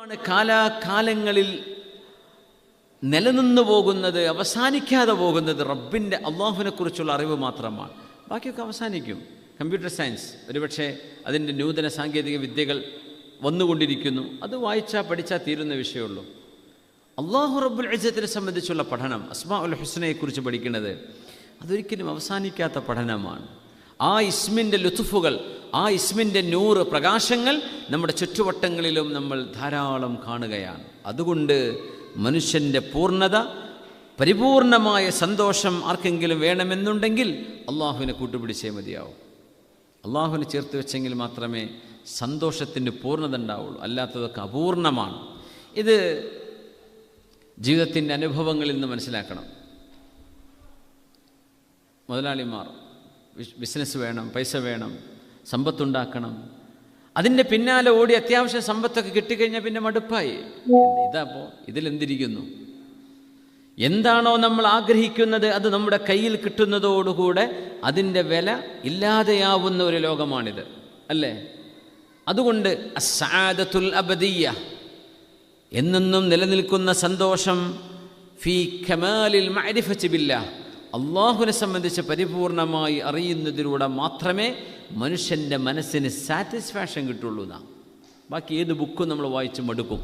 ആണ് കാലാകാലങ്ങളിൽ നിലനിന്നു പോകുന്നത് അവസാനിക്കാതെ പോകുന്നത് റബ്ബിന്റെ അള്ളാഹുവിനെ കുറിച്ചുള്ള അറിവ് മാത്രമാണ്. ബാക്കിയൊക്കെ അവസാനിക്കും. കമ്പ്യൂട്ടർ സയൻസ് ഒരുപക്ഷെ അതിന്റെ നൂതന സാങ്കേതിക വിദ്യകൾ വന്നുകൊണ്ടിരിക്കുന്നു. അത് വായിച്ചാൽ പഠിച്ചാൽ തീരുന്ന വിഷയമുള്ളൂ. അള്ളാഹു റബ്ബുൽ അജിത്തിനെ സംബന്ധിച്ചുള്ള പഠനം അസ്മാ ഉൽ ഹുസ്നയെക്കുറിച്ച് പഠിക്കുന്നത് അതൊരിക്കലും അവസാനിക്കാത്ത പഠനമാണ്. ആ ഇസ്മിന്റെ ലുത്തുഫുകൾ ആ ഇസ്മിന്റെ നൂറ് പ്രകാശങ്ങൾ നമ്മുടെ ചുറ്റുവട്ടങ്ങളിലും നമ്മൾ ധാരാളം കാണുകയാണ്. അതുകൊണ്ട് മനുഷ്യന്റെ പൂർണത പരിപൂർണമായ സന്തോഷം ആർക്കെങ്കിലും വേണമെന്നുണ്ടെങ്കിൽ അള്ളാഹുവിനെ കൂട്ടുപിടിച്ചേ മതിയാവും. അള്ളാഹുവിനെ ചേർത്ത് വെച്ചെങ്കിൽ മാത്രമേ സന്തോഷത്തിന് പൂർണത ഉണ്ടാവുള്ളൂ. അല്ലാത്തതൊക്കെ അപൂർണമാണ്. ഇത് ജീവിതത്തിന്റെ അനുഭവങ്ങളിൽ നിന്ന് മനസ്സിലാക്കണം. മുതലാളിമാർ ബിസിനസ് വേണം പൈസ വേണം സമ്പത്തുണ്ടാക്കണം. അതിന്റെ പിന്നാലെ ഓടി അത്യാവശ്യം സമ്പത്തൊക്കെ കിട്ടിക്കഴിഞ്ഞാൽ പിന്നെ മടുപ്പായി. ഇതാപ്പോ ഇതിലെന്തിരിക്കുന്നു? എന്താണോ നമ്മൾ ആഗ്രഹിക്കുന്നത് അത് നമ്മുടെ കയ്യിൽ കിട്ടുന്നതോടുകൂടെ അതിന്റെ വില ഇല്ലാതെയാവുന്ന ഒരു ലോകമാണിത്. അല്ലേ? അതുകൊണ്ട് അസാദത്തുൽ അബദിയ എന്നെന്നും നിലനിൽക്കുന്ന സന്തോഷം ഫി ഖമാലിൽ മഅരിഫത്തി ബില്ലാ അള്ളാഹുവിനെ സംബന്ധിച്ച് പരിപൂർണമായി അറിയുന്നതിലൂടെ മാത്രമേ മനുഷ്യന്റെ മനസ്സിന് സാറ്റിസ്ഫാക്ഷൻ കിട്ടുള്ളൂ നാം ബാക്കി ഏത് ബുക്കും നമ്മൾ വായിച്ച് മടുക്കും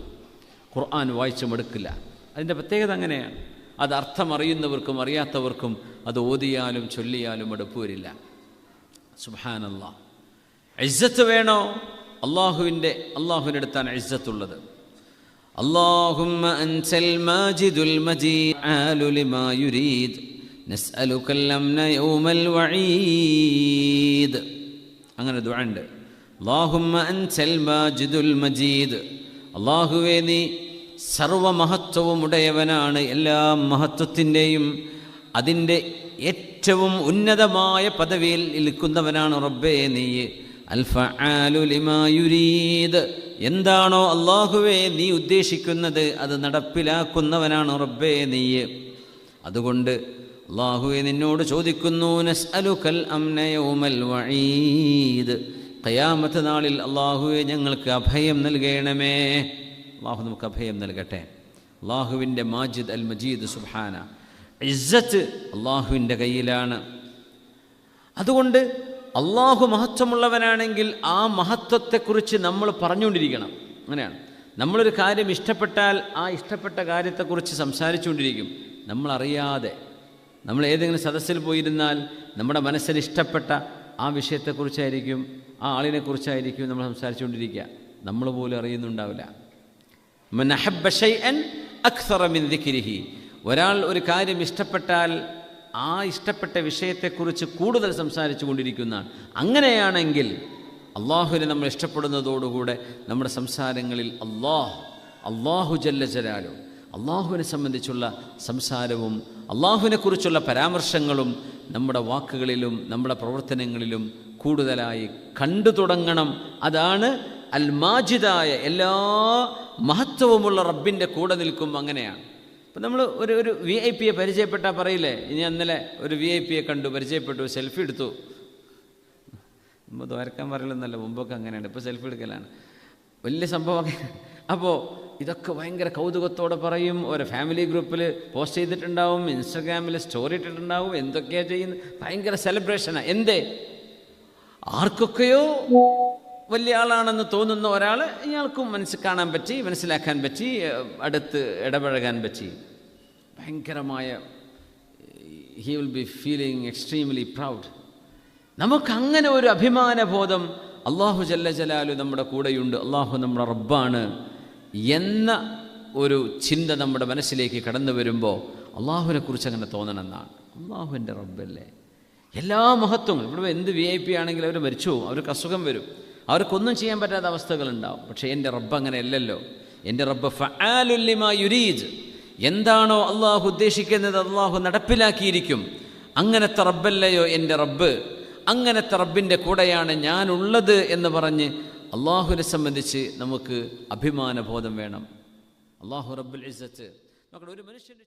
ഖുർആൻ വായിച്ച് മടുക്കില്ല അതിന്റെ പ്രത്യേകത അങ്ങനെയാണ്. അത് അർത്ഥം അറിയുന്നവർക്കും അറിയാത്തവർക്കും അത് ഓതിയാലും ചൊല്ലിയാലും മടുപ്പ് വരില്ല. സുഹാനല്ല ഐസത്ത് വേണോ? അള്ളാഹുവിന്റെ അള്ളാഹുവിന്റെ അടുത്താണ് ഇജ്ജത്തുള്ളത് അള്ളാഹുമ്മ മാജിദുൽ يريد نسألك الأمن يوم الوعيد അങ്ങനെ ദുആണ്ട് اللهم أنت الماجد المجيد അള്ളാഹുവേ നീ സർവമഹത്വവും ഉടയവനാണ് എല്ലാ മഹത്വത്തിൻ്റെയും അതിൻ്റെ ഏറ്റവും ഉന്നതമായ പദവിയിൽ നിൽക്കുന്നവനാണ് റബ്ബേ നീ അൽഫആലു ലിമാ യുരീദ് എന്താണോ അള്ളാഹുവേ നീ ഉദ്ദേശിക്കുന്നത് അത് നടപ്പിലാക്കുന്നവനാണ് റബ്ബേ നീ അതുകൊണ്ട് അള്ളാഹുവെ നിന്നോട് ചോദിക്കുന്നു നസ്അലുക്കൽ അംന യൗമൽ വഈദ്? ഖയാമത്ത് നാളിൽ അള്ളാഹുവെ ഞങ്ങൾക്ക് അഭയം നൽകണമേ. അള്ളാഹു നമുക്ക് അഭയം നൽകട്ടെ. അള്ളാഹുവിന്റെ മാജിദ് അൽ മജീദ് സുബ്ഹാന. ഇസ്സത്ത് അള്ളാഹുവിന്റെ കയ്യിലാണ്. അതുകൊണ്ട് അള്ളാഹു മഹത്വമുള്ളവനാണെങ്കിൽ ആ മഹത്വത്തെക്കുറിച്ച് നമ്മൾ പറഞ്ഞുകൊണ്ടിരിക്കണം. അങ്ങനെയാണ്. നമ്മളൊരു കാര്യം ഇഷ്ടപ്പെട്ടാൽ ആ ഇഷ്ടപ്പെട്ട കാര്യത്തെക്കുറിച്ച് സംസാരിച്ചുകൊണ്ടിരിക്കും. നമ്മളറിയാതെ നമ്മൾ ഏതെങ്കിലും സദസ്സിൽ പോയിരുന്നാൽ നമ്മുടെ മനസ്സിൽ ഇഷ്ടപ്പെട്ട ആ വിഷയത്തെക്കുറിച്ചായിരിക്കും ആ ആളിനെക്കുറിച്ചായിരിക്കും നമ്മൾ സംസാരിച്ചുകൊണ്ടിരിക്കുക. നമ്മൾ പോലും അറിയുന്നുണ്ടാവില്ല. ഒരാൾ ഒരു കാര്യം ഇഷ്ടപ്പെട്ടാൽ ആ ഇഷ്ടപ്പെട്ട വിഷയത്തെക്കുറിച്ച് കൂടുതൽ സംസാരിച്ചു കൊണ്ടിരിക്കുന്നതാണ് അങ്ങനെയാണെങ്കിൽ അള്ളാഹുവിനെ നമ്മൾ ഇഷ്ടപ്പെടുന്നതോടുകൂടെ നമ്മുടെ സംസാരങ്ങളിൽ അള്ളാഹ് അള്ളാഹു ജല്ല ജലാലു അള്ളാഹുവിനെ സംബന്ധിച്ചുള്ള സംസാരവും അള്ളാഹുവിനെക്കുറിച്ചുള്ള പരാമർശങ്ങളും നമ്മുടെ വാക്കുകളിലും നമ്മുടെ പ്രവർത്തനങ്ങളിലും കൂടുതലായി കണ്ടു തുടങ്ങണം. അതാണ് അൽ മാജിദായ എല്ലാ മഹത്വവുമുള്ള റബ്ബിന്റെ കൂടെ നിൽക്കും അങ്ങനെയാണ്. ഇപ്പം നമ്മൾ ഒരു ഒരു വി ഐ പിയെ പരിചയപ്പെട്ടാൽ പറയില്ലേ? ഇനി ഇന്നലെ ഒരു വി ഐ പിയെ കണ്ടു പരിചയപ്പെട്ടു സെൽഫി എടുത്തു. മുമ്പ് ദ്വാരക്കാൻ പറയലൊന്നല്ല മുമ്പൊക്കെ അങ്ങനെയാണ്. ഇപ്പോൾ സെൽഫി എടുക്കലാണ്. വലിയ സംഭവമൊക്കെ അപ്പോൾ ഇതൊക്കെ ഭയങ്കര കൗതുകത്തോടെ പറയും. ഒരു ഫാമിലി ഗ്രൂപ്പിൽ പോസ്റ്റ് ചെയ്തിട്ടുണ്ടാവും ഇൻസ്റ്റഗ്രാമിൽ സ്റ്റോറി ഇട്ടിട്ടുണ്ടാവും എന്തൊക്കെയാണ് ചെയ്യുന്നത്? ഭയങ്കര സെലിബ്രേഷനാണ് എന്തേ? ആർക്കൊക്കെയോ വലിയ ആളാണെന്ന് തോന്നുന്ന ഒരാൾ ഇയാൾക്കും മനസ്സിൽ കാണാൻ പറ്റി മനസ്സിലാക്കാൻ പറ്റി അടുത്ത് ഇടപഴകാൻ പറ്റി. ഭയങ്കരമായ he will be feeling extremely proud നമുക്കങ്ങനെ ഒരു അഭിമാനബോധം അള്ളാഹു ജല്ല ജലാലു നമ്മുടെ കൂടെയുണ്ട്. അള്ളാഹു നമ്മുടെ റബ്ബാണ്. എന്ന ഒരു ചിന്ത നമ്മുടെ മനസ്സിലേക്ക് കടന്നു വരുമ്പോൾ അള്ളാഹുവിനെക്കുറിച്ച് അങ്ങനെ തോന്നണമെന്നാണ്. അള്ളാഹുവിന്റെ റബ്ബല്ലേ. എല്ലാ മഹത്വങ്ങളും ഇവിടെ എന്ത് വി ഐ പി ആണെങ്കിലും അവർ മരിച്ചു പോകും. അവർക്ക് അസുഖം വരും. അവർക്കൊന്നും ചെയ്യാൻ പറ്റാത്ത അവസ്ഥകളുണ്ടാവും. പക്ഷേ എന്റെ റബ്ബ് അങ്ങനെ അല്ലല്ലോ എന്റെ റബ്ബ് ഫആലുല്ലിമാ യുരീജ് എന്താണോ അള്ളാഹു ഉദ്ദേശിക്കുന്നത് അള്ളാഹു നടപ്പിലാക്കിയിരിക്കും. അങ്ങനത്തെ റബ്ബല്ലയോ എന്റെ റബ്ബ്? അങ്ങനത്തെ റബ്ബിന്റെ കൂടെയാണ് ഞാനുള്ളത് എന്ന് പറഞ്ഞ് അള്ളാഹുവിനെ സംബന്ധിച്ച് നമുക്ക് അഭിമാനബോധം വേണം. അള്ളാഹു റബ്ബുൽ ഇസ്സത്ത്. നോക്കണം ഒരു മനുഷ്യന്റെ